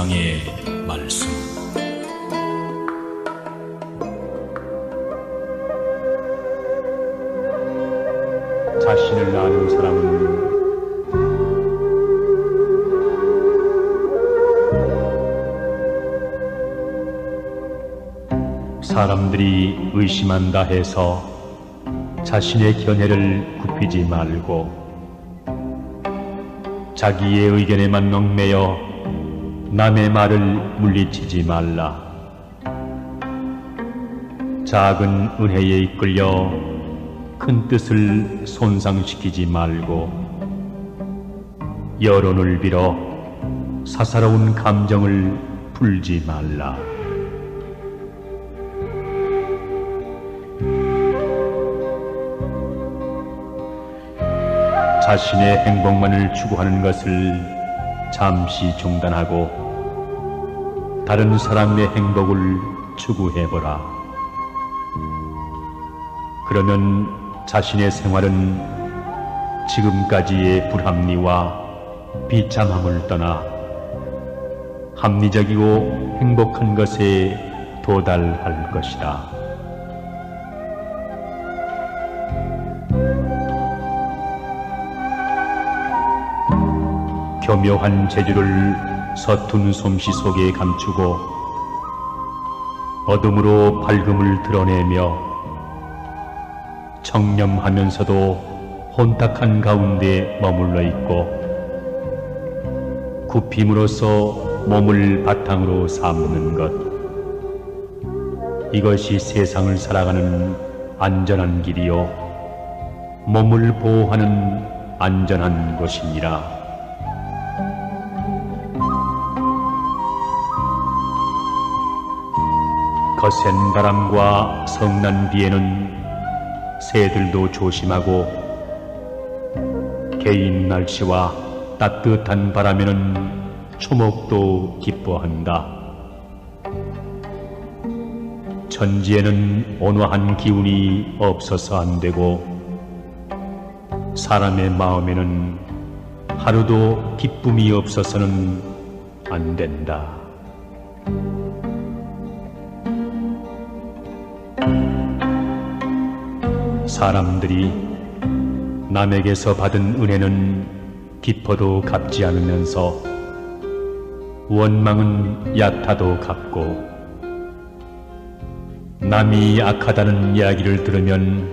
명상의 말씀. 자신을 아는 사람은 사람들이 의심한다 해서 자신의 견해를 굽히지 말고 자기의 의견에만 얽매여 남의 말을 물리치지 말라. 작은 은혜에 이끌려 큰 뜻을 손상시키지 말고 여론을 빌어 사사로운 감정을 풀지 말라. 자신의 행복만을 추구하는 것을 잠시 중단하고 다른 사람의 행복을 추구해보라. 그러면 자신의 생활은 지금까지의 불합리와 비참함을 떠나 합리적이고 행복한 것에 도달할 것이다. 교묘한 재주를 서툰 솜씨 속에 감추고 어둠으로 밝음을 드러내며 청렴하면서도 혼탁한 가운데 머물러 있고 굽힘으로써 몸을 바탕으로 삼는 것 이것이 세상을 살아가는 안전한 길이요 몸을 보호하는 안전한 곳이니라. 거센 바람과 성난 비에는 새들도 조심하고 개인 날씨와 따뜻한 바람에는 초목도 기뻐한다. 천지에는 온화한 기운이 없어서 안 되고 사람의 마음에는 하루도 기쁨이 없어서는 안 된다. 사람들이 남에게서 받은 은혜는 깊어도 갚지 않으면서 원망은 얕아도 갚고 남이 악하다는 이야기를 들으면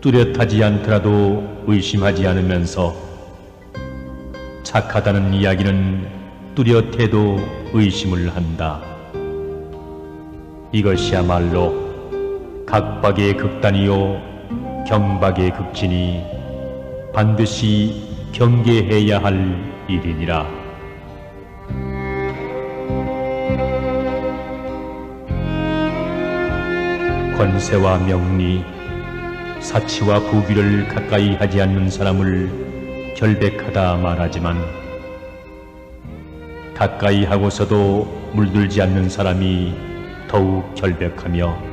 뚜렷하지 않더라도 의심하지 않으면서 착하다는 이야기는 뚜렷해도 의심을 한다. 이것이야말로 각박의 극단이요 경박의 극진이 반드시 경계해야 할 일이니라. 권세와 명리, 사치와 부귀를 가까이 하지 않는 사람을 결백하다 말하지만 가까이 하고서도 물들지 않는 사람이 더욱 결백하며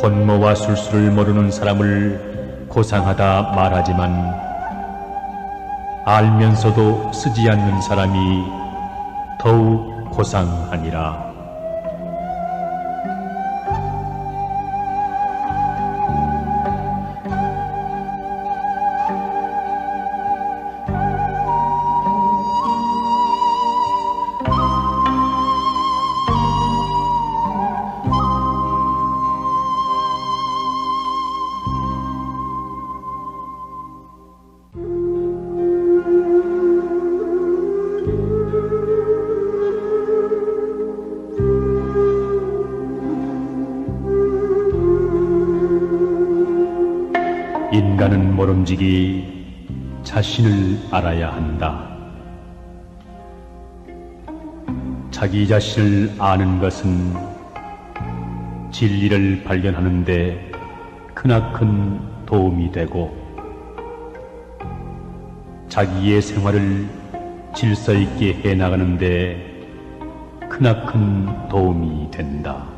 권모와 술수를 모르는 사람을 고상하다 말하지만 알면서도 쓰지 않는 사람이 더욱 고상하니라. 모름지기 자신을 알아야 한다. 자기 자신을 아는 것은 진리를 발견하는데 크나큰 도움이 되고 자기의 생활을 질서 있게 해 나가는데 크나큰 도움이 된다.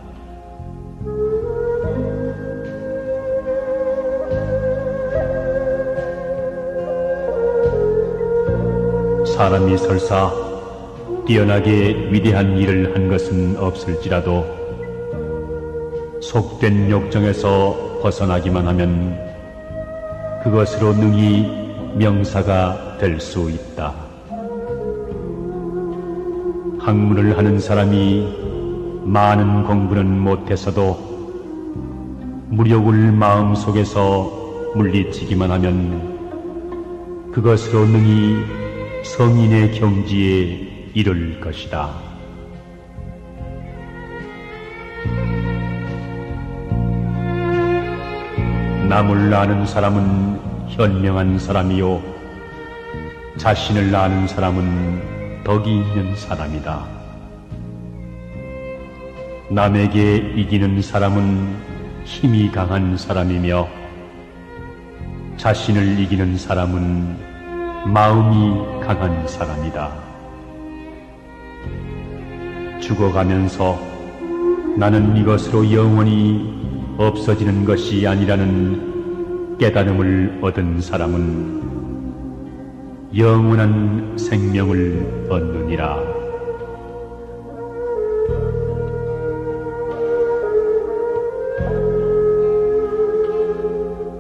사람이 설사 뛰어나게 위대한 일을 한 것은 없을지라도 속된 욕정에서 벗어나기만 하면 그것으로 능히 명사가 될 수 있다. 학문을 하는 사람이 많은 공부는 못해서도 무력을 마음속에서 물리치기만 하면 그것으로 능히 성인의 경지에 이를 것이다. 남을 아는 사람은 현명한 사람이요. 자신을 아는 사람은 덕이 있는 사람이다. 남에게 이기는 사람은 힘이 강한 사람이며 자신을 이기는 사람은 마음이 강한 사람이다. 죽어가면서 나는 이것으로 영원히 없어지는 것이 아니라는 깨달음을 얻은 사람은 영원한 생명을 얻느니라.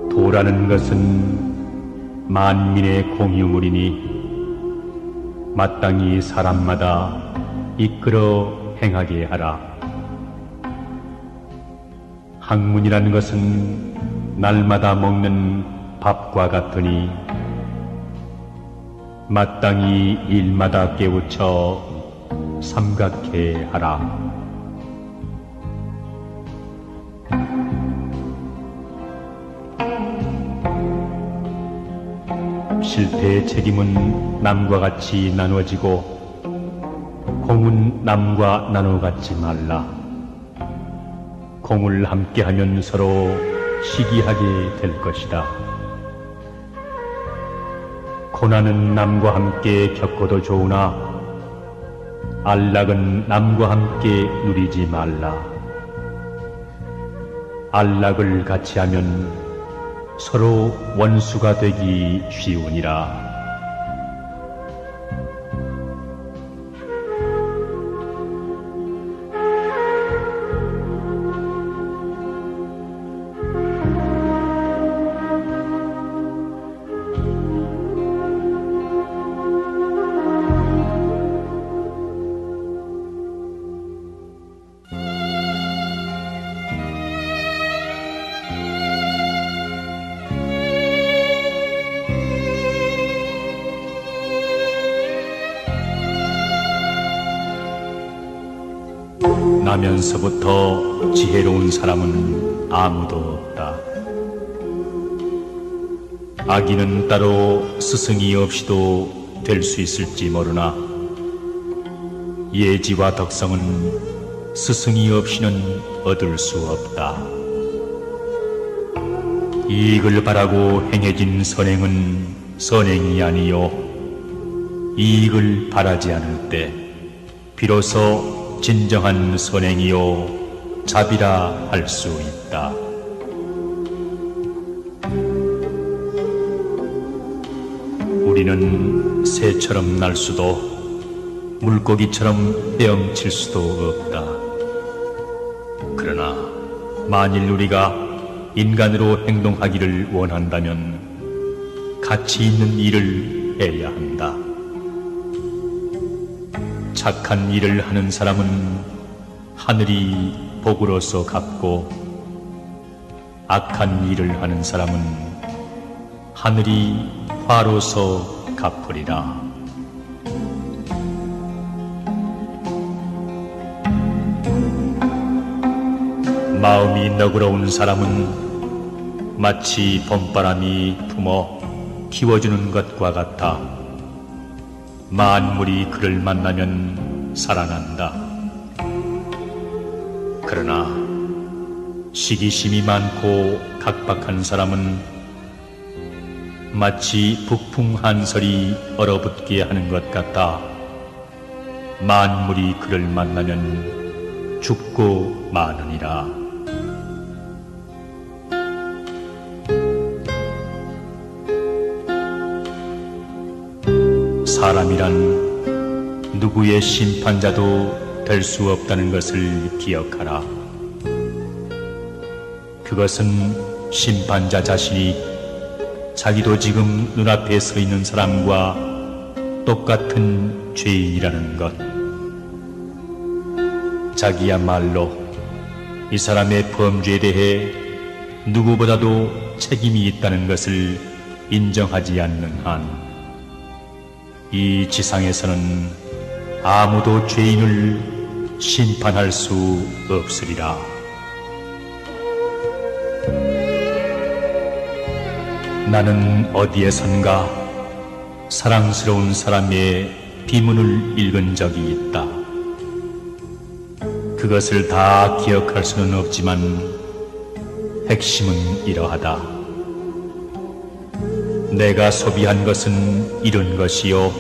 도라는 것은 만민의 공유물이니 마땅히 사람마다 이끌어 행하게 하라. 학문이라는 것은 날마다 먹는 밥과 같으니 마땅히 일마다 깨우쳐 삼각해 하라. 실패의 책임은 남과 같이 나누어지고 공은 남과 나눠 갖지 말라. 공을 함께하면 서로 시기하게 될 것이다. 고난은 남과 함께 겪어도 좋으나 안락은 남과 함께 누리지 말라. 안락을 같이 하면 서로 원수가 되기 쉬우니라. 나면서부터 지혜로운 사람은 아무도 없다. 아기는 따로 스승이 없이도 될 수 있을지 모르나 예지와 덕성은 스승이 없이는 얻을 수 없다. 이익을 바라고 행해진 선행은 선행이 아니요 이익을 바라지 않을 때 비로소 진정한 선행이요 자비라 할 수 있다. 우리는 새처럼 날 수도 물고기처럼 헤엄칠 수도 없다. 그러나 만일 우리가 인간으로 행동하기를 원한다면 가치 있는 일을 해야 한다. 착한 일을 하는 사람은 하늘이 복으로서 갚고 악한 일을 하는 사람은 하늘이 화로서 갚으리라. 마음이 너그러운 사람은 마치 봄바람이 품어 키워주는 것과 같아 만물이 그를 만나면 살아난다. 그러나 시기심이 많고 각박한 사람은 마치 북풍 한설이 얼어붙게 하는 것 같다. 만물이 그를 만나면 죽고 마느니라. 사람이란 누구의 심판자도 될 수 없다는 것을 기억하라. 그것은 심판자 자신이 자기도 지금 눈앞에 서 있는 사람과 똑같은 죄인이라는 것. 자기야말로 이 사람의 범죄에 대해 누구보다도 책임이 있다는 것을 인정하지 않는 한, 이 지상에서는 아무도 죄인을 심판할 수 없으리라. 나는 어디에선가 사랑스러운 사람의 비문을 읽은 적이 있다. 그것을 다 기억할 수는 없지만 핵심은 이러하다. 내가 소비한 것은 이런 것이요.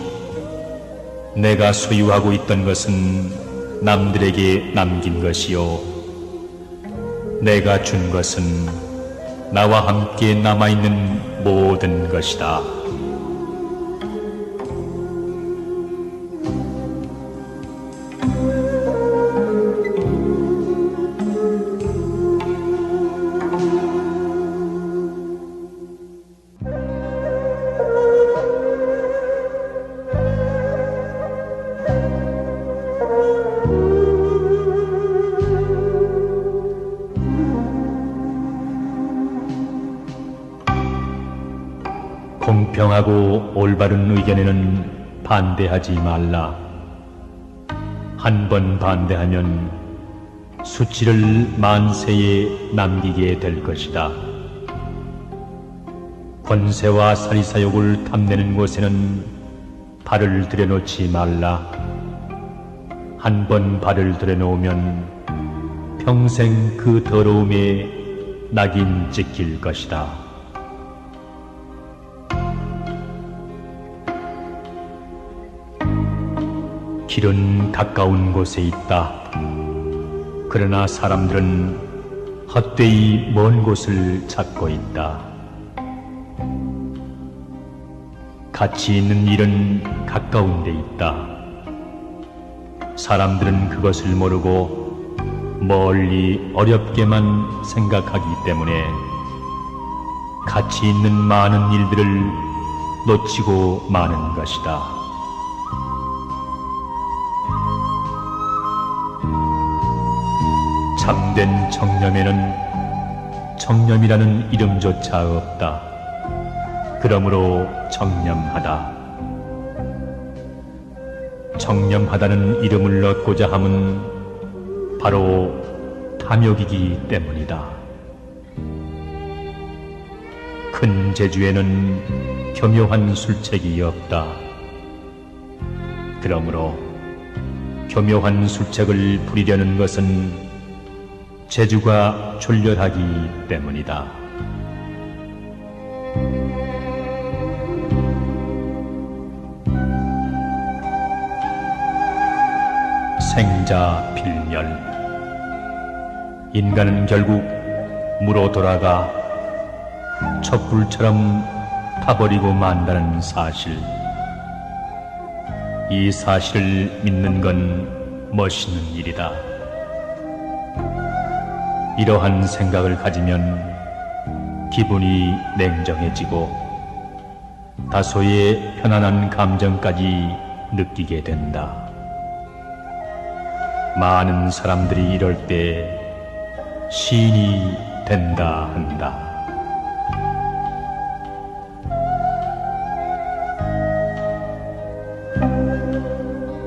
내가 소유하고 있던 것은 남들에게 남긴 것이요. 내가 준 것은 나와 함께 남아있는 모든 것이다. 올바른 의견에는 반대하지 말라. 한 번 반대하면 수치를 만세에 남기게 될 것이다. 권세와 사리사욕을 탐내는 곳에는 발을 들여놓지 말라. 한 번 발을 들여놓으면 평생 그 더러움에 낙인 찍힐 것이다. 길은 가까운 곳에 있다. 그러나 사람들은 헛되이 먼 곳을 찾고 있다. 가치 있는 일은 가까운 데 있다. 사람들은 그것을 모르고 멀리 어렵게만 생각하기 때문에 가치 있는 많은 일들을 놓치고 마는 것이다. 참된 정념에는 정념이라는 이름조차 없다. 그러므로 정념하다. 정념하다는 이름을 얻고자 함은 바로 탐욕이기 때문이다. 큰 제주에는 교묘한 술책이 없다. 그러므로 교묘한 술책을 부리려는 것은 재주가 졸렬하기 때문이다. 생자 필멸 인간은 결국 무로 돌아가 촛불처럼 타버리고 만다는 사실 이 사실을 믿는 건 멋있는 일이다. 이러한 생각을 가지면 기분이 냉정해지고 다소의 편안한 감정까지 느끼게 된다. 많은 사람들이 이럴 때 시인이 된다 한다.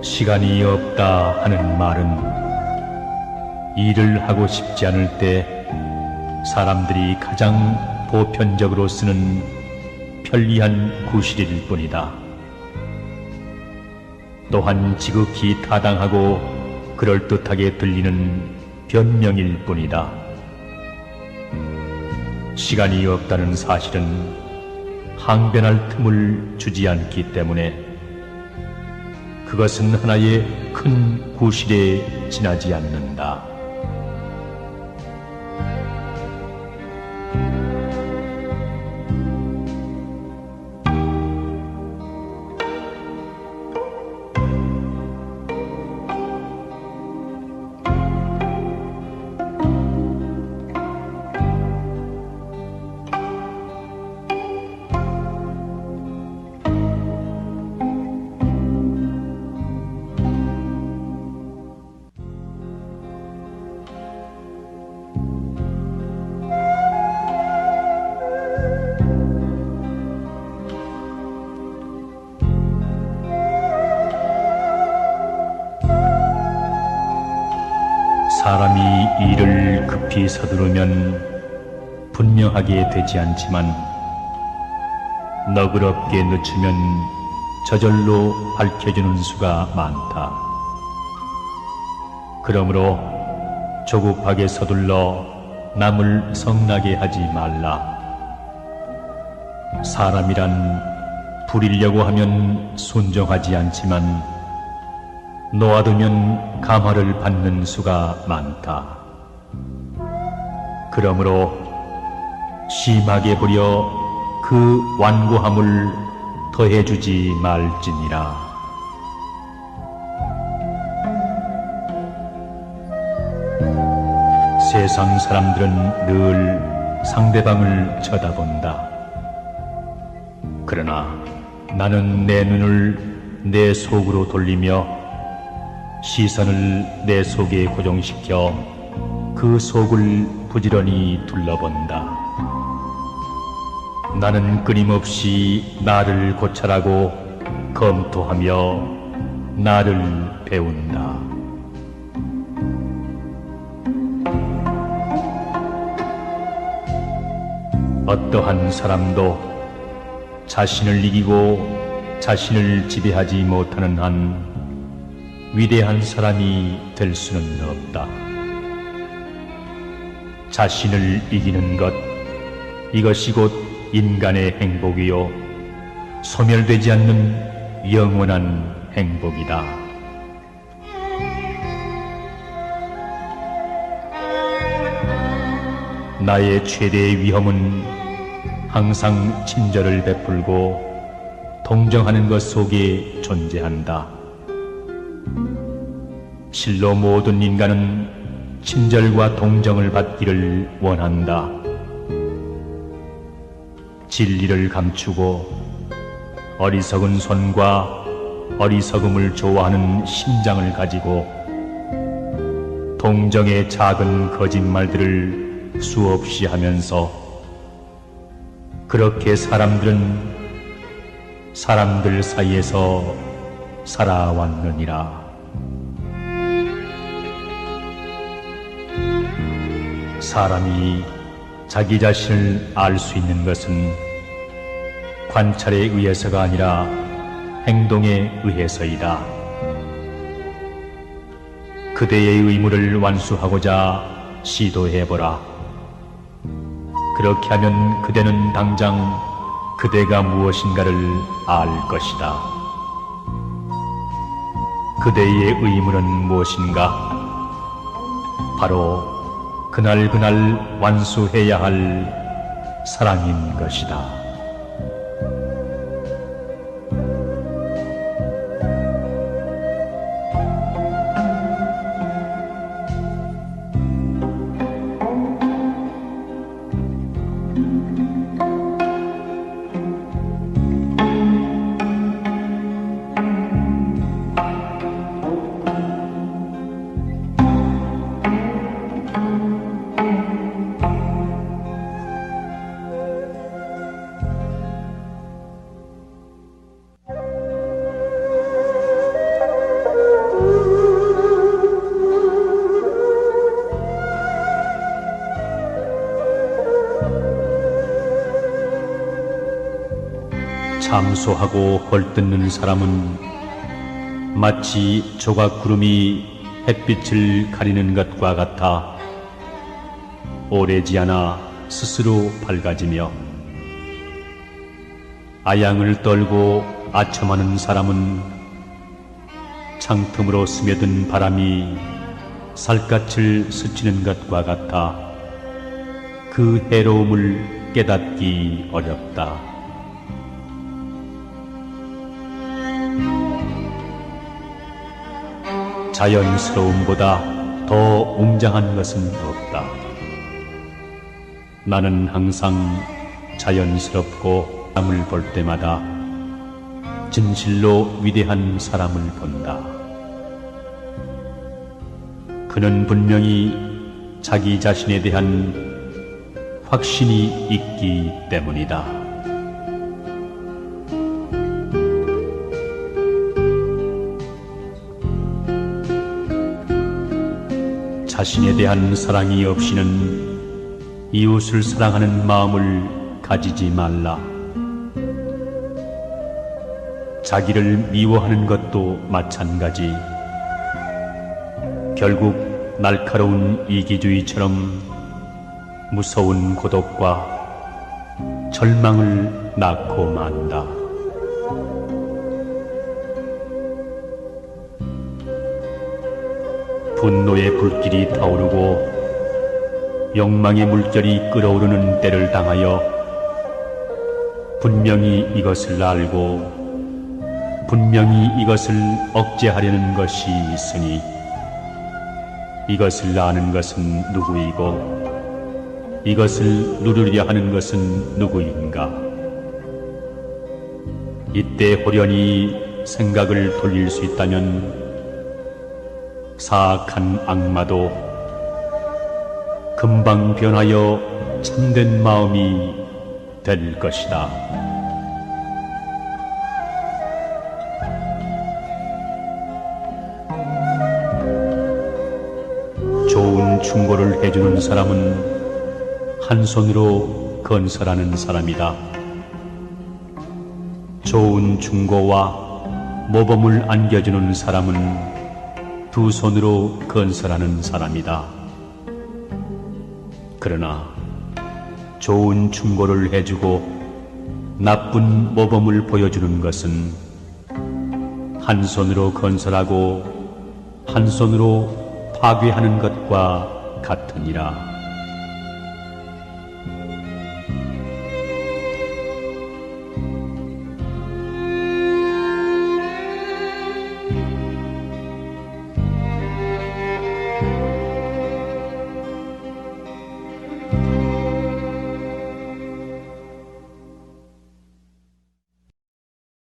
시간이 없다 하는 말은 일을 하고 싶지 않을 때 사람들이 가장 보편적으로 쓰는 편리한 구실일 뿐이다. 또한 지극히 타당하고 그럴듯하게 들리는 변명일 뿐이다. 시간이 없다는 사실은 항변할 틈을 주지 않기 때문에 그것은 하나의 큰 구실에 지나지 않는다. 사람이 일을 급히 서두르면 분명하게 되지 않지만 너그럽게 늦추면 저절로 밝혀지는 수가 많다. 그러므로 조급하게 서둘러 남을 성나게 하지 말라. 사람이란 부리려고 하면 순종하지 않지만 놓아두면 감화를 받는 수가 많다. 그러므로 심하게 부려 그 완고함을 더해주지 말지니라. 세상 사람들은 늘 상대방을 쳐다본다. 그러나 나는 내 눈을 내 속으로 돌리며 시선을 내 속에 고정시켜 그 속을 부지런히 둘러본다. 나는 끊임없이 나를 고찰하고 검토하며 나를 배운다. 어떠한 사람도 자신을 이기고 자신을 지배하지 못하는 한 위대한 사람이 될 수는 없다. 자신을 이기는 것, 이것이 곧 인간의 행복이요. 소멸되지 않는 영원한 행복이다. 나의 최대의 위험은 항상 친절을 베풀고 동정하는 것 속에 존재한다. 실로 모든 인간은 친절과 동정을 받기를 원한다. 진리를 감추고 어리석은 손과 어리석음을 좋아하는 심장을 가지고 동정의 작은 거짓말들을 수없이 하면서 그렇게 사람들은 사람들 사이에서 살아왔느니라. 사람이 자기 자신을 알 수 있는 것은 관찰에 의해서가 아니라 행동에 의해서이다. 그대의 의무를 완수하고자 시도해보라. 그렇게 하면 그대는 당장 그대가 무엇인가를 알 것이다. 그대의 의무는 무엇인가? 바로 그날 그날 완수해야 할 사랑인 것이다. 참소하고 헐뜯는 사람은 마치 조각 구름이 햇빛을 가리는 것과 같아 오래지 않아 스스로 밝아지며 아양을 떨고 아첨하는 사람은 창틈으로 스며든 바람이 살갗을 스치는 것과 같아 그 해로움을 깨닫기 어렵다. 자연스러움보다 더 웅장한 것은 없다. 나는 항상 자연스럽고 사람을 볼 때마다 진실로 위대한 사람을 본다. 그는 분명히 자기 자신에 대한 확신이 있기 때문이다. 자신에 대한 사랑이 없이는 이웃을 사랑하는 마음을 가지지 말라. 자기를 미워하는 것도 마찬가지. 결국 날카로운 이기주의처럼 무서운 고독과 절망을 낳고 만다. 분노의 불길이 타오르고 욕망의 물결이 끓어오르는 때를 당하여 분명히 이것을 알고 분명히 이것을 억제하려는 것이 있으니 이것을 아는 것은 누구이고 이것을 누르려 하는 것은 누구인가? 이때 호련히 생각을 돌릴 수 있다면 사악한 악마도 금방 변하여 참된 마음이 될 것이다. 좋은 충고를 해주는 사람은 한 손으로 건설하는 사람이다. 좋은 충고와 모범을 안겨주는 사람은 두 손으로 건설하는 사람이다. 그러나 좋은 충고를 해주고 나쁜 모범을 보여주는 것은 한 손으로 건설하고 한 손으로 파괴하는 것과 같으니라.